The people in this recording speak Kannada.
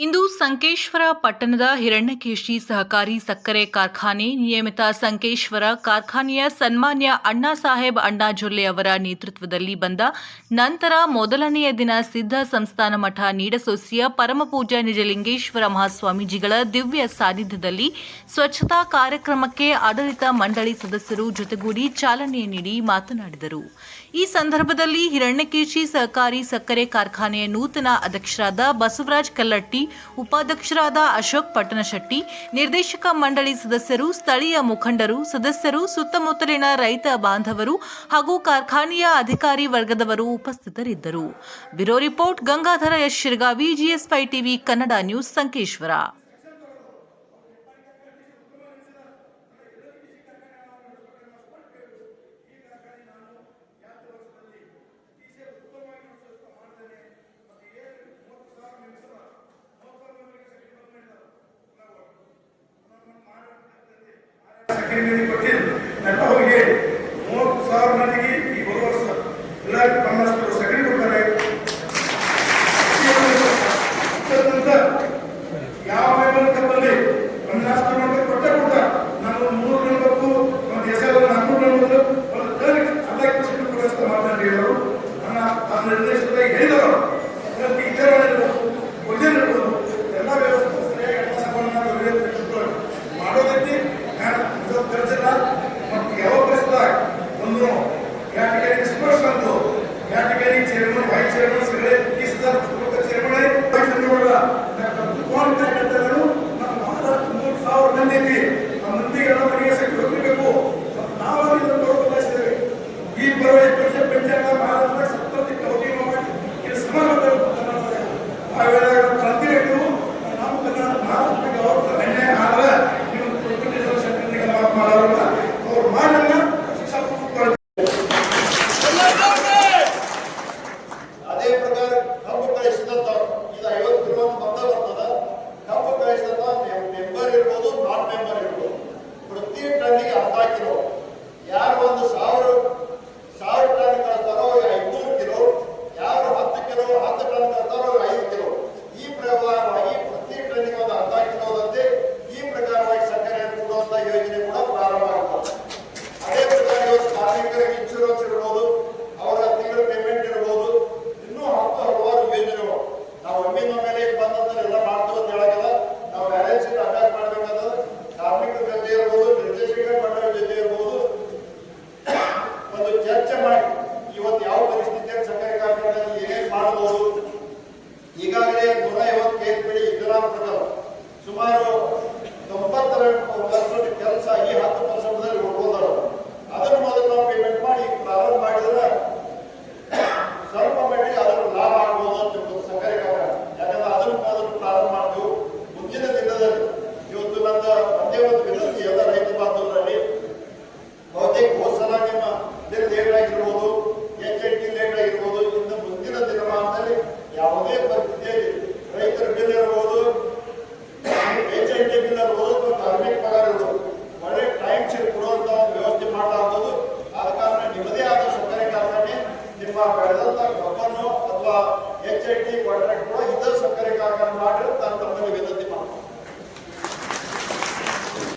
ಇಂದು ಸಂಕೇಶ್ವರ ಪಟ್ಟಣದ ಹಿರಣ್ಯಕೇಶಿ ಸಹಕಾರಿ ಸಕ್ಕರೆ ಕಾರ್ಖಾನೆ ನಿಯಮಿತ ಸಂಕೇಶ್ವರ ಕಾರ್ಖಾನೆಯ ಸನ್ಮಾನ್ಯ ಅಣ್ಣಾ ಸಾಹೇಬ್ ಅಣ್ಣಾಜೊಲ್ಲೆ ಅವರ ನೇತೃತ್ವದಲ್ಲಿ ಬಂದ ನಂತರ ಮೊದಲನೆಯ ದಿನ ಸಿದ್ಧ ಸಂಸ್ಥಾನ ಮಠ ನೀಡಸೋಸಿಯ ಪರಮಪೂಜ್ಯ ನಿಜಲಿಂಗೇಶ್ವರ ಮಹಾಸ್ವಾಮೀಜಿಗಳ ದಿವ್ಯ ಸಾನ್ನಿಧ್ಯದಲ್ಲಿ ಸ್ವಚ್ಛತಾ ಕಾರ್ಯಕ್ರಮಕ್ಕೆ ಆಡಳಿತ ಮಂಡಳಿ ಸದಸ್ಯರು ಜೊತೆಗೂಡಿ ಚಾಲನೆ ನೀಡಿ ಮಾತನಾಡಿದರು. ಈ ಸಂದರ್ಭದಲ್ಲಿ ಹಿರಣ್ಯಕೇಶಿ ಸಹಕಾರಿ ಸಕ್ಕರೆ ಕಾರ್ಖಾನೆಯ ನೂತನ ಅಧ್ಯಕ್ಷರಾದ ಬಸವರಾಜ್ ಕಲ್ಲಟ್ಟಿ ಉಪಾಧ್ಯಕ್ಷರಾದ ಅಶೋಕ್ ಪಟ್ಟಣಶೆಟ್ಟಿ, ನಿರ್ದೇಶಕ ಮಂಡಳಿ ಸದಸ್ಯರು, ಸ್ಥಳೀಯ ಮುಖಂಡರು, ಸದಸ್ಯರು, ಸುತ್ತಮುತ್ತಲಿನ ರೈತ ಬಾಂಧವರು ಹಾಗೂ ಕಾರ್ಖಾನೆಯ ಅಧಿಕಾರಿ ವರ್ಗದವರು ಉಪಸ್ಥಿತರಿದ್ದರು. Bureau report, Gangadhar S. Shirgavi ಜಿಎಸ್ಫೈ TV, Kannada news, Sankeshwar. ಮಂದಿ ಕೊಟ್ಟಿದ್ದು ಎಲ್ಲ ಹೋಗಿ ಮೂವತ್ತು ಸಾವಿರ ಮಂದಿಗೆ ಈ ಬರುವ ವರ್ಷ ಎಲ್ಲ ತಮ್ಮಷ್ಟು ಸಕ್ಕರೆ ಕೊಡ್ತಾರೆ. ಯಾವ ಬಂದು ಪನ್ನಾಸ್ ಕಿಲೋಮೀಟರ್ ಕೊಟ್ಟೆ ಕೊಡ್ತಾರೆ ನಾನು ಮೂರು ಮೆಂಬರ್ಗೂ ಒಂದು ಹೆಸರು ನಾಲ್ಕು ಮೆಂಬರ್ ಒಂದು ಅದಕ್ಕೆ ಮಾತನಾಡಿ ಇವರು ನನ್ನ ನಿರ್ದೇಶನದಾಗ ಹೇಳಿದರು ಈ ಸದಾ ಚೇರ್ಮನ್ ಚಂದ್ರಗೌಡ ಕುಮಾರ್ ಕಾರ್ಯಕರ್ತರು ನಮ್ಮ ಮಹಾರಾಷ್ಟ್ರ ಮೂರು ಸಾವಿರ ಮಂದಿ ಸುಮಾರು ತೊಂಬತ್ತೆರಡು ಪರ್ಸೆಂಟ್ ಕೆಲಸ ಈ ಹತ್ತು ಪರ್ಸೆಂಟ್ದಲ್ಲಿ ಉಳ್ಕೊಂಡಾರ ಅದನ್ನು ಮೊದಲು ನಾವು ಪೇಮೆಂಟ್ ಮಾಡಿ, ಪ್ರಾರಂಭ ಮಾಡಿದ್ರೆ ಸ್ವಲ್ಪ ಮಟ್ಟಿಗೆ ಅದನ್ನು ಲಾಭ ಆಗ್ಬೋದು ಅಂತ ಸಕ್ಕರೆ ಕಾರಣ ಯಾಕಂದ್ರೆ ಅದನ್ನು ಮೊದಲು ಪ್ರಾರಂಭ ಮಾಡ್ತೀವಿ ಮುಂದಿನ ದಿನದಲ್ಲಿ ಇವತ್ತು ನನ್ನ ಒಂದೇ ಒಂದು ವಿನಂತಿ, ಎಲ್ಲ ರೈತ ಬಾಂಧವರಲ್ಲಿ. ಬಹುತೇಕ ಹೋದ ನಿಮ್ಮ ಲೇಟ್ ಆಗಿರ್ಬೋದು, ಎಚ್ ಎನ್ ಟಿ ಲೇಟ್ ಆಗಿರ್ಬೋದು, ಇನ್ನು ಮುಂದಿನ ದಿನಮಾನದಲ್ಲಿ ಯಾವುದೇ ಪರಿಸ್ಥಿತಿಯಲ್ಲಿ ಎಚ್ ಐ ಟಿ ಕೂಡ ಇತರ ಸಕ್ಕರೆ ಕಾರ್ಖಾನೆ ಮಾಡಿದ್ರೆ ತಾನು ತಮ್ಮ ಮಾಡ್ತಾರೆ